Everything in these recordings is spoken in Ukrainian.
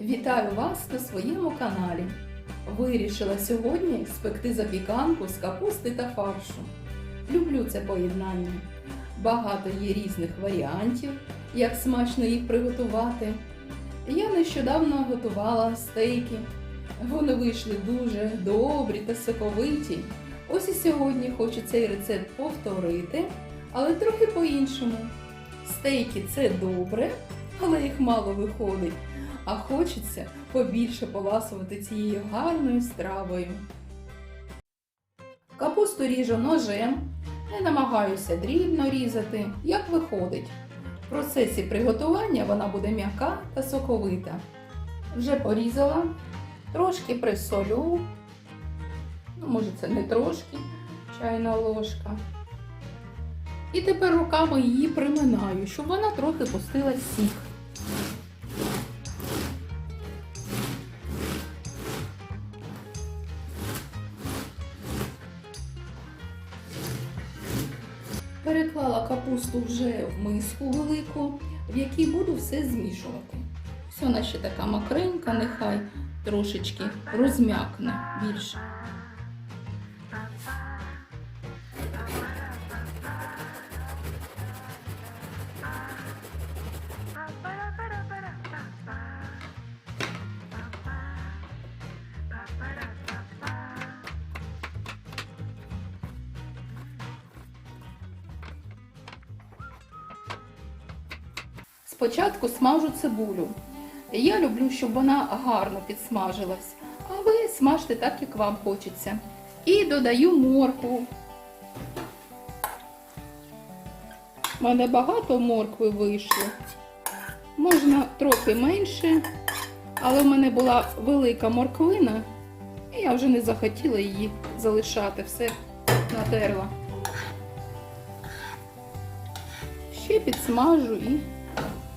Вітаю вас на своєму каналі. Вирішила сьогодні спекти запіканку з капусти та фаршу. Люблю це поєднання. Багато є різних варіантів, як смачно їх приготувати. Я нещодавно готувала стейки. Вони вийшли дуже добрі та соковиті. Ось і сьогодні хочу цей рецепт повторити, але трохи по-іншому. Стейки це добре, але їх мало виходить а хочеться побільше поласувати цією гарною стравою. Капусту ріжу ножем, не намагаюся дрібно різати, як виходить. В процесі приготування вона буде м'яка та соковита. Вже порізала, трошки присолю, ну, може це не трошки, чайна ложка. І тепер руками її приминаю, щоб вона трохи пустила сік. Капусту вже в миску велику, в якій буду все змішувати. Ось вона ще така макренька, нехай трошечки розм'якне більше. Спочатку смажу цибулю. Я люблю, щоб вона гарно підсмажилась, а ви смажте так, як вам хочеться. І додаю моркву. У мене багато моркви вийшло. Можна трохи менше, але в мене була велика морквина, і я вже не захотіла її залишати, все натерла. Ще підсмажу і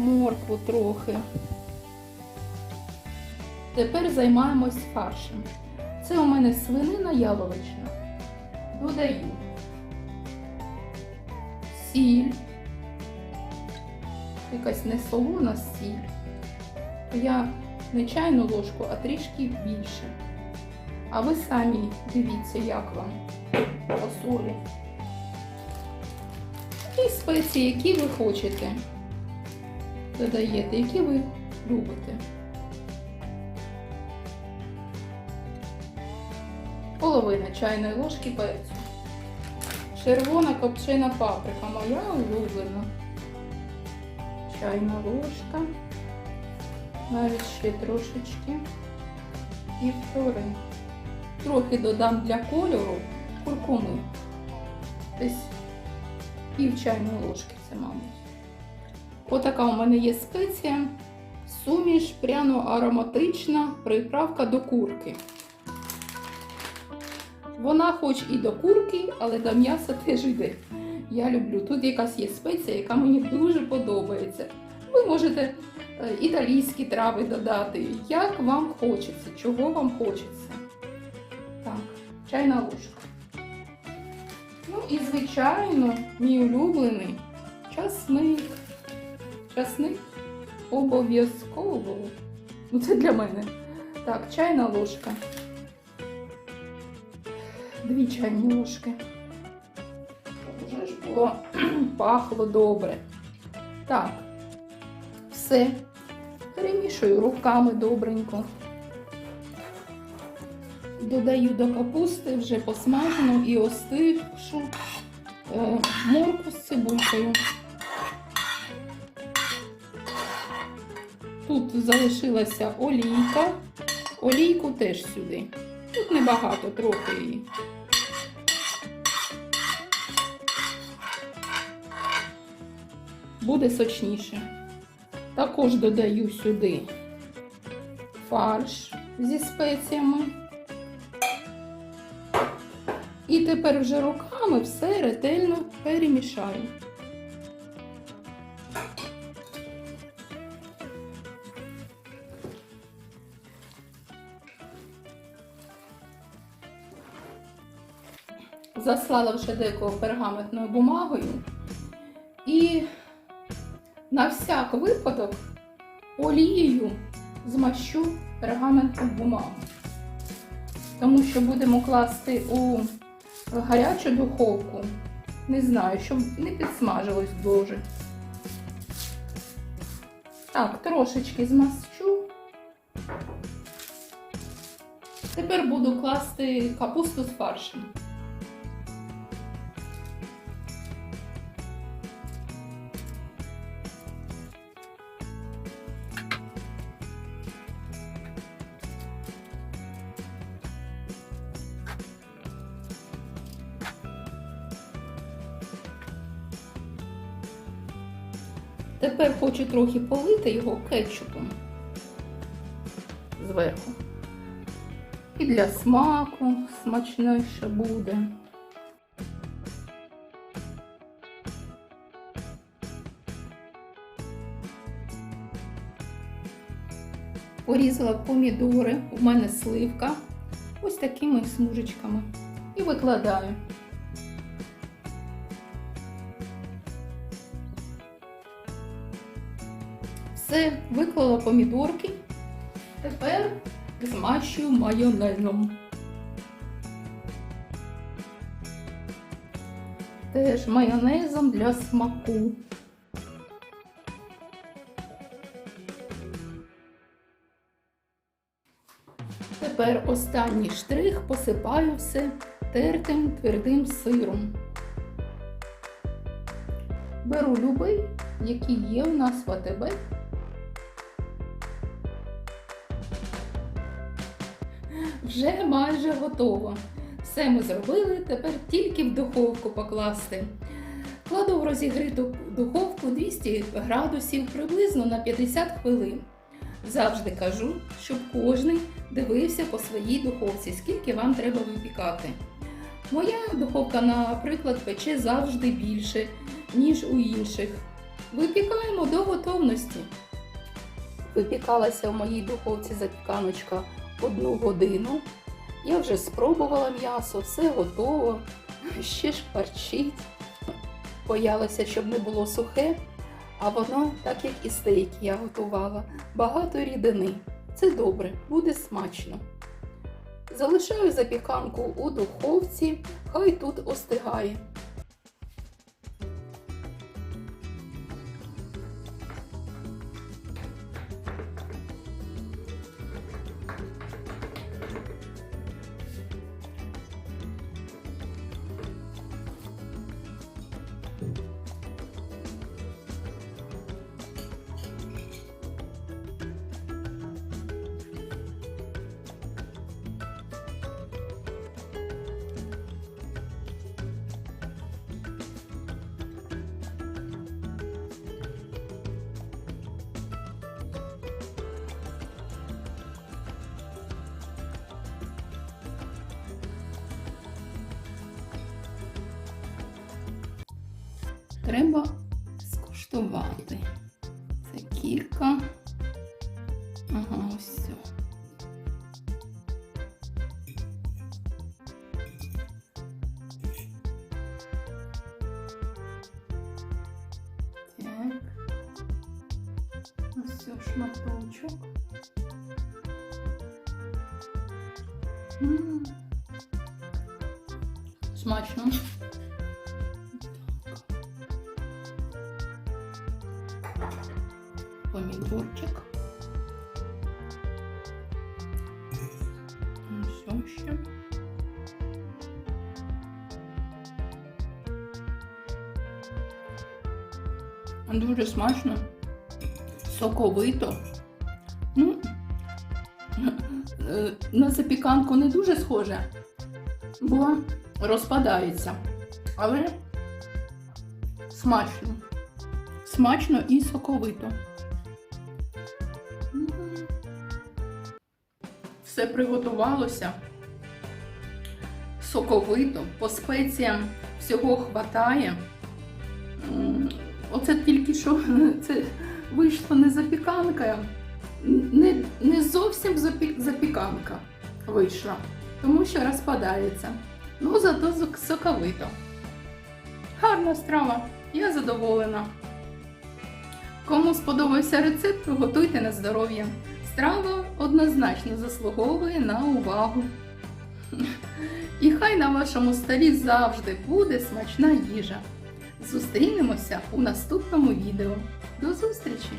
моркву трохи. Тепер займаємось фаршем. Це у мене свинина яловична. Додаю сіль, якась не солона сіль. Я не чайну ложку, а трішки більше. А ви самі дивіться, як вам по солі. І спеції, які ви хочете додаєте, які ви любите. Половина чайної ложки перцю. Червона копчена паприка, моя улюблена. Чайна ложка. Навіть ще трошечки. Півтори. Трохи додам для кольору куркуми. Десь пів чайної ложки це, мабуть. Отака у мене є спеція. Суміш пряно-ароматична приправка до курки. Вона хоч і до курки, але до м'яса теж йде. Я люблю. Тут якась є спеція, яка мені дуже подобається. Ви можете е, італійські трави додати, як вам хочеться, чого вам хочеться. Так, чайна ложка. Ну і, звичайно, мій улюблений часник. Часник обов'язково. Ну, це для мене. Так, чайна ложка. Дві чайні ложки. Вже ж було пахло добре. Так, все. Перемішую руками добренько. Додаю до капусти вже посмажену і остившу е, морку з цибулькою. Тут залишилася олійка. Олійку теж сюди. Тут небагато, трохи її. Буде сочніше. Також додаю сюди фарш зі спеціями. І тепер вже руками все ретельно перемішаю. Заслала вже деко пергаментною бумагою. І на всяк випадок олією змащу пергаментну бумагу. Тому що будемо класти у гарячу духовку. Не знаю, щоб не підсмажилось дуже. Так, трошечки змащу. Тепер буду класти капусту з фаршем. Тепер хочу трохи полити його кетчупом зверху. І для смаку смачніше буде. Порізала помідори, у мене сливка, ось такими смужечками. І викладаю. Все, виклала помідорки. Тепер змащую майонезом. Теж майонезом для смаку. Тепер останній штрих посипаю все тертим твердим сиром. Беру любий, який є у нас в АТБ. Вже майже готово. Все ми зробили, тепер тільки в духовку покласти. Кладу в розігріту духовку 200 градусів приблизно на 50 хвилин. Завжди кажу, щоб кожен дивився по своїй духовці, скільки вам треба випікати. Моя духовка, наприклад, пече завжди більше, ніж у інших. Випікаємо до готовності. Випікалася в моїй духовці запіканочка одну годину. Я вже спробувала м'ясо, все готово, ще ж парчить. Боялася, щоб не було сухе, а воно, так як і стейк я готувала, багато рідини. Це добре, буде смачно. Залишаю запіканку у духовці, хай тут остигає. Треба скуштувати. Це кілька. Ага, ось все. Так. Ось все, шматочок. М. Смачно. Помідорчик. Ось ще. Дуже смачно, соковито. Ну, е, на запіканку не дуже схоже, бо розпадається. Але смачно. Смачно і соковито. Все приготувалося соковито, по спеціям всього хватає. Оце тільки що це вийшла не запіканка, не, не зовсім запі- запіканка вийшла, тому що розпадається. Ну, зато соковито. Гарна страва, я задоволена. Кому сподобався рецепт, готуйте на здоров'я. Страва однозначно заслуговує на увагу. І хай на вашому столі завжди буде смачна їжа. Зустрінемося у наступному відео. До зустрічі!